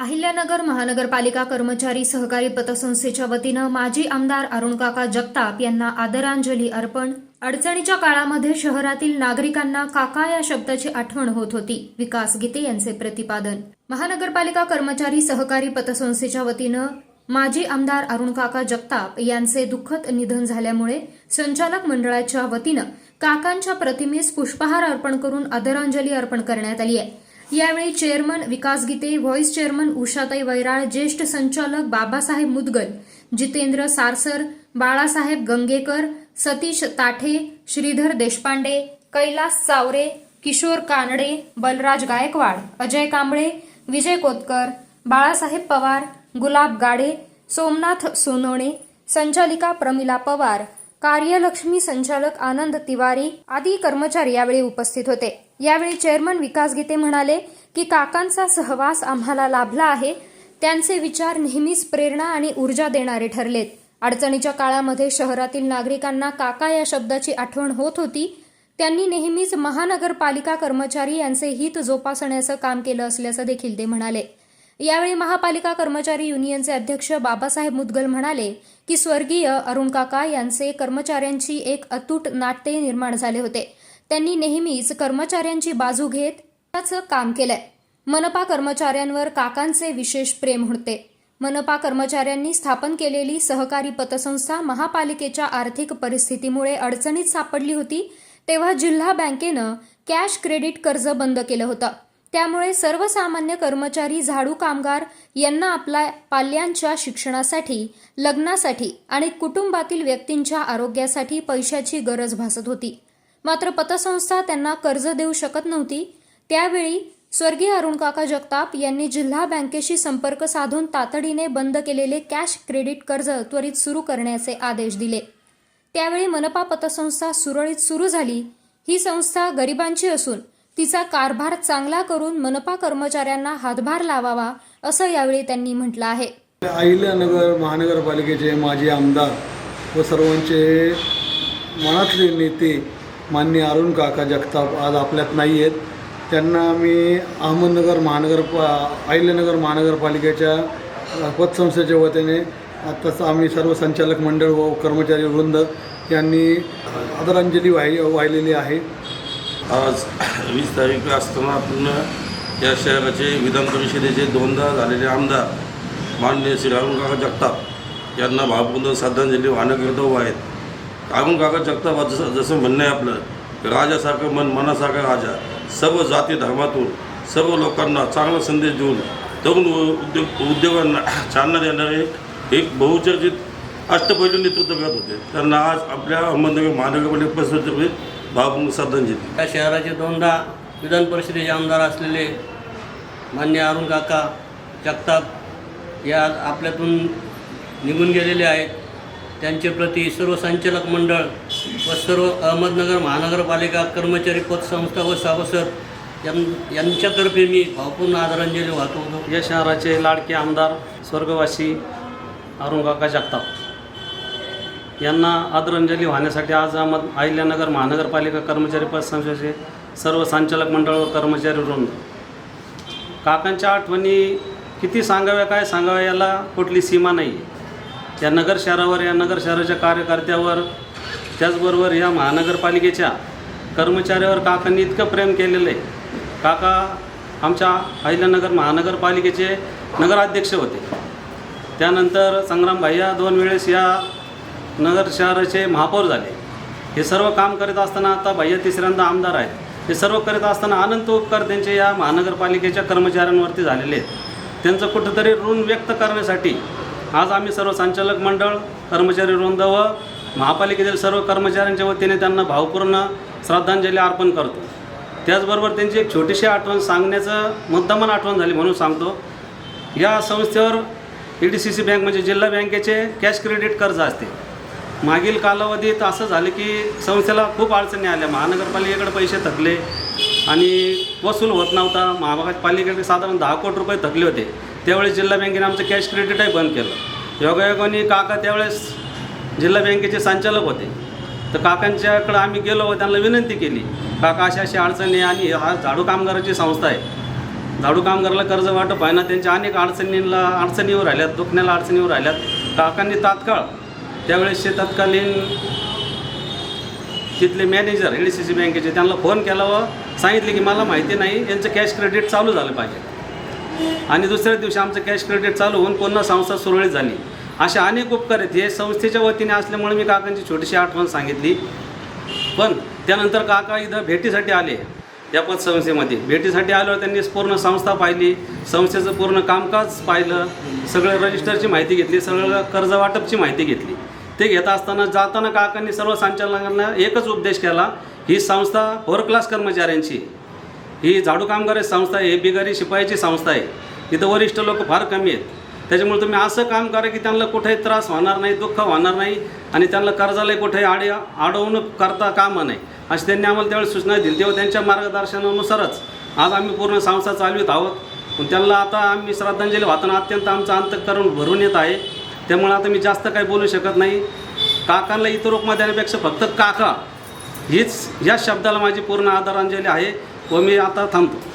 अहिल्यानगर महानगरपालिका कर्मचारी सहकारी पतसंस्थेच्या वतीनं माजी आमदार अरुणकाका जगताप यांना आदरांजली अर्पण. अडचणीच्या काळामध्ये शहरातील नागरिकांना काका या शब्दाची आठवण होत होती विकास गीते यांचे प्रतिपादन. महानगरपालिका कर्मचारी सहकारी पतसंस्थेच्या वतीनं माजी आमदार अरुणकाका जगताप यांचे दुःखद निधन झाल्यामुळे संचालक मंडळाच्या वतीनं काकांच्या प्रतिमेस पुष्पहार अर्पण करून आदरांजली अर्पण करण्यात आली आहे. यावेळी chairman Vikas Gite vice chairman Ushatai Vairal ज्येष्ठ संचालक बाबासाहेब मुदगल जितेंद्र सारसर बाळासाहेब गंगेकर सतीश ताठे श्रीधर देशपांडे कैलास चावरे किशोर कानडे बलराज गायकवाड अजय कांबळे विजय कोतकर बाळासाहेब पवार गुलाब गाडे सोमनाथ सोनोणे संचालिका प्रमिला पवार कार्यलक्ष्मी संचालक आनंद तिवारी आदी कर्मचारी यावेळी उपस्थित होते. यावेळी चेअरमन विकास गीते म्हणाले की काकांचा सहवास आम्हाला लाभला आहे. त्यांचे विचार नेहमीच प्रेरणा आणि ऊर्जा देणारे ठरलेत. अडचणीच्या काळामध्ये शहरातील नागरिकांना काका या शब्दाची आठवण होत होती. त्यांनी नेहमीच महानगरपालिका कर्मचारी यांचे हित जोपासण्याचं काम केलं असल्याचं देखील ते म्हणाले. यावेळी महापालिका कर्मचारी युनियनचे अध्यक्ष बाबासाहेब मुदगल म्हणाले की स्वर्गीय अरुण काका यांचे कर्मचाऱ्यांची एक अतूट नाट्य निर्माण झाले होते. त्यांनी नेहमीच कर्मचाऱ्यांची बाजू घेत त्याचं काम केलंय. मनपा कर्मचाऱ्यांवर काकांचे विशेष प्रेम होते मनपा कर्मचाऱ्यांनी स्थापन केलेली सहकारी पतसंस्था महापालिकेच्या आर्थिक परिस्थितीमुळे अडचणीत सापडली होती तेव्हा जिल्हा बँकेनं कॅश क्रेडिट कर्ज बंद केलं होतं. त्यामुळे सर्वसामान्य कर्मचारी झाडू कामगार यांना आपल्या पाल्यांच्या शिक्षणासाठी लग्नासाठी आणि कुटुंबातील व्यक्तींच्या आरोग्यासाठी पैशाची गरज भासत होती. मात्र पतसंस्था त्यांना कर्ज देऊ शकत नव्हती. त्यावेळी स्वर्गीय अरुणकाका जगताप यांनी जिल्हा बँकेशी संपर्क साधून तातडीने बंद केलेले कॅश क्रेडिट कर्ज त्वरित सुरू करण्याचे आदेश दिले. त्यावेळी मनपा पतसंस्था सुरळीत सुरू झाली. ही संस्था गरिबांची असून तिचा कारभार चांगला करून मनपा कर्मचाऱ्यांना हातभार लावावा असं यावेळी त्यांनी म्हटलं आहे. अहिल्यानगर महानगरपालिकेचे माजी आमदार व सर्वांचे मनातले नेते मान्य अरुण काका जगताप आज आपल्यात नाही आहेत. त्यांना मी अहमदनगर महानगर अहिल्यानगर महानगरपालिकेच्या पतसंस्थेच्या वतीने आत्ताच आम्ही सर्व संचालक मंडळ व कर्मचारी वृंद यांनी आदरांजली वाहि वाहिलेली आहे. आज वीस तारीख असताना पूर्ण या शहराचे विधान परिषदेचे दोनदा झालेले आमदार माननीय श्री अरुण काका जगताप यांना भावपूर्ण श्रद्धांजली वाहण्याकरिता उभा आहेत. अरुण काका जगताबा जसं जसं म्हणणं आहे आपलं राजासारखं मन मनासारखा राजा सर्व जाती धर्मातून सर्व लोकांना चांगला संदेश देऊन तरुण उ- उद्योग उद्योगांना चालना देणारे एक बहुचर्चित अष्टपैलू नेतृत्व करत होते. त्यांना आज आपल्या अहमदनगर महानगरपालिका परिषदेत भावपूर्ण श्रद्धांजली या शहराचे दोनदा विधान परिषदेचे आमदार असलेले मान्य अरुण काका जगताप या आपल्यातून निघून गेलेले आहेत. त्यांचे प्रती सर्व संचालक मंडळ व सर्व अहमदनगर महानगरपालिका कर्मचारी पतसंस्था व सभासद यां यांच्यातर्फे मी भावपूर्ण आदरांजली वाहतो. या शहराचे लाडके आमदार स्वर्गवासी अरुणकाका जगताप. यांना आदरांजली वाहण्यासाठी आज अहमद अहिल्यानगर महानगरपालिका कर्मचारी पतसंस्थेचे सर्व संचालक मंडळ व कर्मचारी वृंद. काकांच्या आठवणी किती सांगाव्या काय सांगाव्या याला कुठली सीमा नाही या नगर शहरावर या नगर शहराच्या कार्यकर्त्यावर त्याचबरोबर या महानगरपालिकेच्या कर्मचाऱ्यावर काकांनी इतकं प्रेम केलेलं आहे काका आमच्या अहिल्यानगर महानगरपालिकेचे नगराध्यक्ष होते. त्यानंतर संग्राम भैया दोन वेळेस या नगर शहराचे महापौर झाले. हे सर्व काम करीत असताना आता भैया तिसऱ्यांदा आमदार आहेत. हे सर्व करीत असताना अनंत उपकार त्यांचे या महानगरपालिकेच्या कर्मचाऱ्यांवरती झालेले आहेत. त्यांचं कुठंतरी ऋण व्यक्त करण्यासाठी आज आम्ही सर्व संचालक मंडळ कर्मचारी वृंद व महापालिकेतील सर्व कर्मचाऱ्यांच्या वतीने त्यांना भावपूर्ण श्रद्धांजली अर्पण करतो. त्याचबरोबर त्यांची एक छोटीशी आठवण सांगण्याचं मुद्दामन आठवण झाली म्हणून सांगतो. या संस्थेवर E D C C bank म्हणजे जिल्हा बँकेचे कॅश क्रेडिट कर्ज असते. मागील कालावधीत असं झालं की संस्थेला खूप अडचणी आल्या. महानगरपालिकेकडे पैसे थकले आणि वसूल होत नव्हता. महापालिकेकडे साधारण दहा कोटी रुपये थकले होते. त्यावेळेस जिल्हा बँकेने आमचं कॅश क्रेडिटही बंद केलं. योगायोगाने काका त्यावेळेस जिल्हा बँकेचे संचालक होते. तर काकांच्याकडं आम्ही गेलो व त्यांना विनंती केली काका अशा अशा अडचणी आणि हा झाडू कामगाराची संस्था आहे. झाडू कामगाराला कर्ज वाटप आहे ना त्यांच्या अनेक अडचणींना अडचणीवर राहिल्यात दुखण्याला अडचणीवर राहिल्यात. काकांनी तात्काळ त्यावेळेसचे तत्कालीन तिथले मॅनेजर डी सी सी बँकेचे त्यांना फोन केला व सांगितले की मला माहिती नाही यांचं कॅश क्रेडिट चालू झालं पाहिजे. आणि दुसऱ्या दिवशी आमचं कॅश क्रेडिट चालू होऊन पुन्हा संस्था सुरळीत झाली. अशा अनेक उपकार आहेत. हे संस्थेच्या वतीने असल्यामुळे मी काकांची छोटीशी आठवण सांगितली. पण त्यानंतर काका इथं भेटीसाठी आले. या पतसंस्थेमध्ये भेटीसाठी आल्यावर त्यांनी पूर्ण संस्था पाहिली. संस्थेचं पूर्ण कामकाज पाहिलं. सगळं रजिस्टरची माहिती घेतली. सगळं कर्ज वाटपची माहिती घेतली. ते घेत असताना जाताना काकांनी सर्व संचालकांना एकच उपदेश केला. ही संस्था फोर क्लास कर्मचाऱ्यांची. ही झाडू कामगार संस्था आहे बिगारी शिपायाची संस्था आहे. इथं वरिष्ठ लोक फार कमी आहेत. त्याच्यामुळे तुम्ही असं काम करा की त्यांना कुठेही त्रास होणार नाही दुःख होणार नाही आणि त्यांना कर्जाला कुठेही आडे अडवणूक करता कामा नाही अशी त्यांनी आम्हाला त्यावेळेस सूचना दिली. तेव्हा त्यांच्या मार्गदर्शनानुसारच आज आम्ही पूर्ण संस्था चालवित आहोत. पण त्यांना आता आम्ही श्रद्धांजली वाहताना अत्यंत आमचं अंतकरण भरून येत आहे. त्यामुळे आता मी जास्त काही बोलू शकत नाही. काकांना इतर उपमा देण्यापेक्षा फक्त काका हीच या शब्दाला माझी पूर्ण आदरांजली आहे. व मी आता थांबतो.